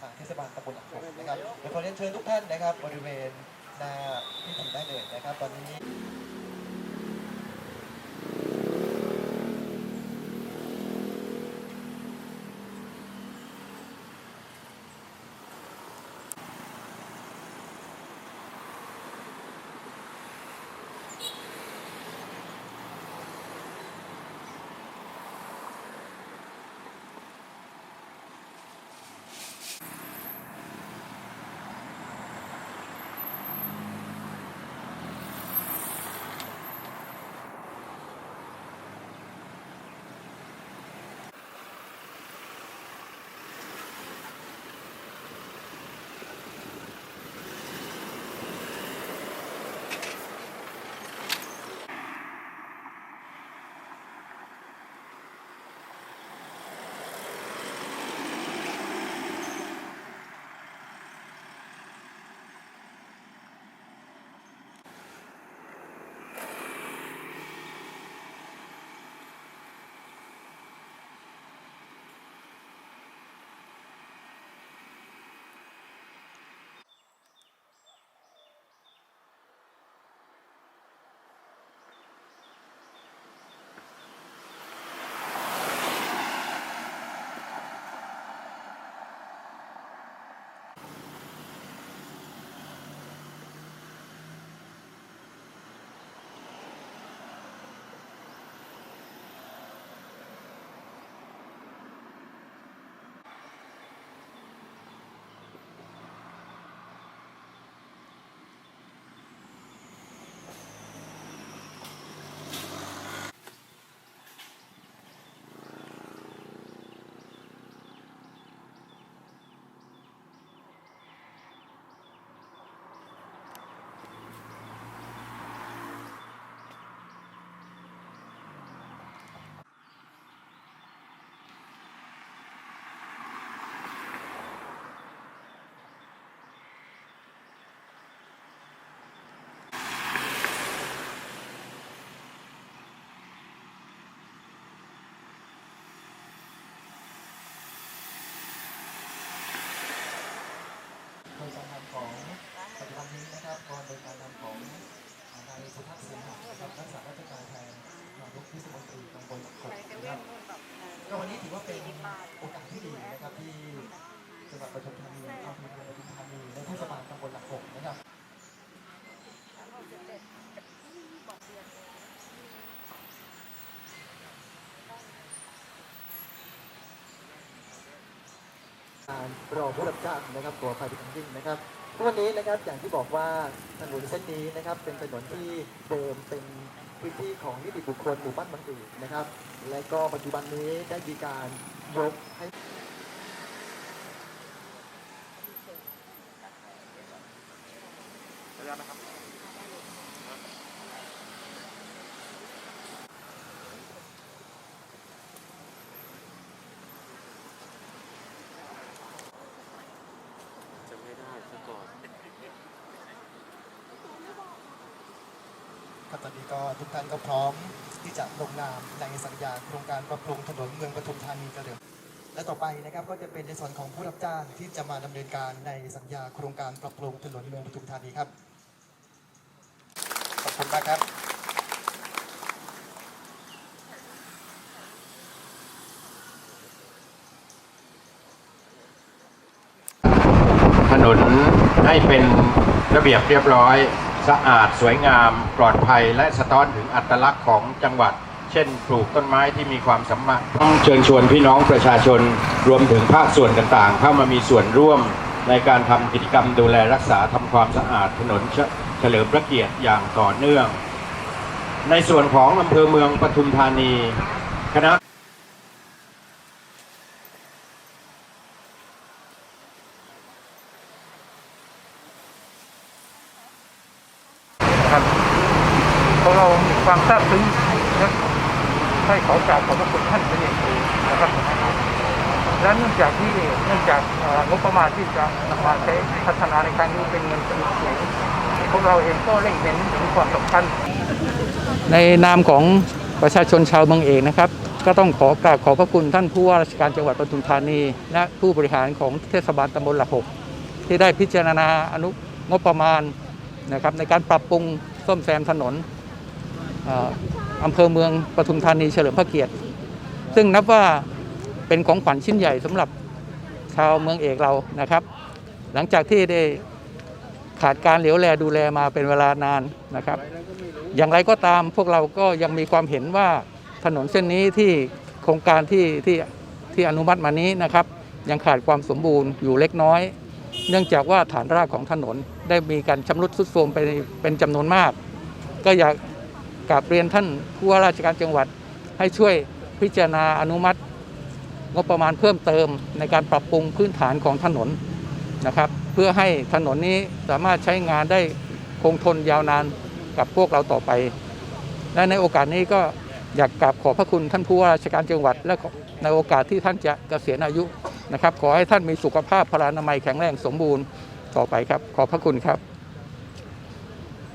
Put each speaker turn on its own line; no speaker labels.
ทางเทศบาลตำบลหลักหกนะครับเดี๋ยวขอเรียนเชิญทุกท่านนะครับ บริเวณหน้าพิธีได้เลยนะครับ ตอนนี้ ทัศน์เสียงหะนะครับรักษาราชการแทนนายกเทศมนตรีตำบลหลักหกนะครับก็วันนี้ถือว่าเป็นโอกาสที่ดีนะครับที่จังหวัดปทุมธานีอำเภอเมืองปทุมธานีและเทศบาลตำบลหลักหกนะครับการรอผู้รับจ้างนะครับขออภัยเป็นอย่างยิ่งนะครับ วันนี้นะครับอย่างที่บอกว่าถนนเส้นนี้นะครับเป็นถนนที่เดิมเป็นพื้นที่ของนิติบุคคลหมู่บ้านบางอื่นนะครับ และก็ปัจจุบันนี้ได้มีการยกให้
จะไม่ได้ซะก่อน
ครับตอนนี้ก็ทุกท่านก็พร้อมที่จะลงนามในสัญญาโครงการปรับปรุงถนนเมืองปทุมธานีเจริญและต่อไปนะครับก็จะเป็นในส่วนของผู้รับจ้างที่จะมาดำเนินการในสัญญาโครงการปรับปรุงถนนเมืองปทุมธานีครับขอบคุณมากครับ
ถนนให้เป็นระเบียบเรียบร้อย สะอาดสวยงาม ปลอดภัยและสะท้อนถึงอัตลักษณ์ของจังหวัด เช่น ปลูกต้นไม้ที่มีความสำคัญต้องเชิญชวนพี่น้องประชาชนรวมถึงภาคส่วนต่างๆ เข้ามามีส่วนร่วมในการทำกิจกรรมดูแลรักษาทำความสะอาดถนนเฉลิมพระเกียรติอย่างต่อเนื่อง ในส่วนของอำเภอเมืองปทุมธานี คณะ
ครับเพราะเรามีความซาบซึ้งและให้ขอกราบขอบพระคุณท่านเป็นอย่างสูงนะครับและเนื่องจากที่เนื่องจากงบประมาณที่จะนำมาใช้พัฒนาในครั้งนี้เป็นเงินจำนวนสูงพวกเราเองก็เร่งเห็นถึงความสำคัญ ในนามของประชาชนชาวเมืองเอกนะครับ ก็ต้องขอกราบขอบพระคุณท่านผู้ว่าราชการจังหวัดปทุมธานี และผู้บริหารของเทศบาลตำบลหลักหกที่ได้พิจารณาอนุงบประมาณนะครับในการปรับปรุง ซ่อมแซมถนนเอ่ออำเภอเมืองปทุมธานีเฉลิมพระเกียรติ ซึ่งนับว่าเป็นของขวัญชิ้นใหญ่สำหรับชาวเมืองเอกเรานะครับ หลังจากที่ได้ขาดการเหลียวแลดูแลมาเป็นเวลานานนะครับ อย่างไรก็ตามพวกเราก็ยังมีความเห็นว่าถนนเส้นนี้ที่โครงการที่ที่ที่อนุมัติมานี้นะครับ ยังขาดความสมบูรณ์อยู่เล็กน้อย เนื่องจากว่าฐานรากของถนนได้มีการชำรุดทรุดโทรมไปเป็นจำนวนมาก ก็อยากกราบเรียนท่านผู้ว่าราชการจังหวัด ให้ช่วยพิจารณาอนุมัติ งบประมาณเพิ่มเติมในการปรับปรุงพื้นฐานของถนนนะครับ เพื่อให้ถนนนี้สามารถใช้งานได้คงทนยาวนานกับพวกเราต่อไป และในโอกาสนี้ก็อยากกราบขอบพระคุณท่านผู้ว่าราชการจังหวัด และในโอกาสที่ท่านจะเกษียณอายุ นะครับ ขอให้ท่านมีสุขภาพพลานามัยแข็งแรงสมบูรณ์ต่อไปครับ ขอบพระคุณครับ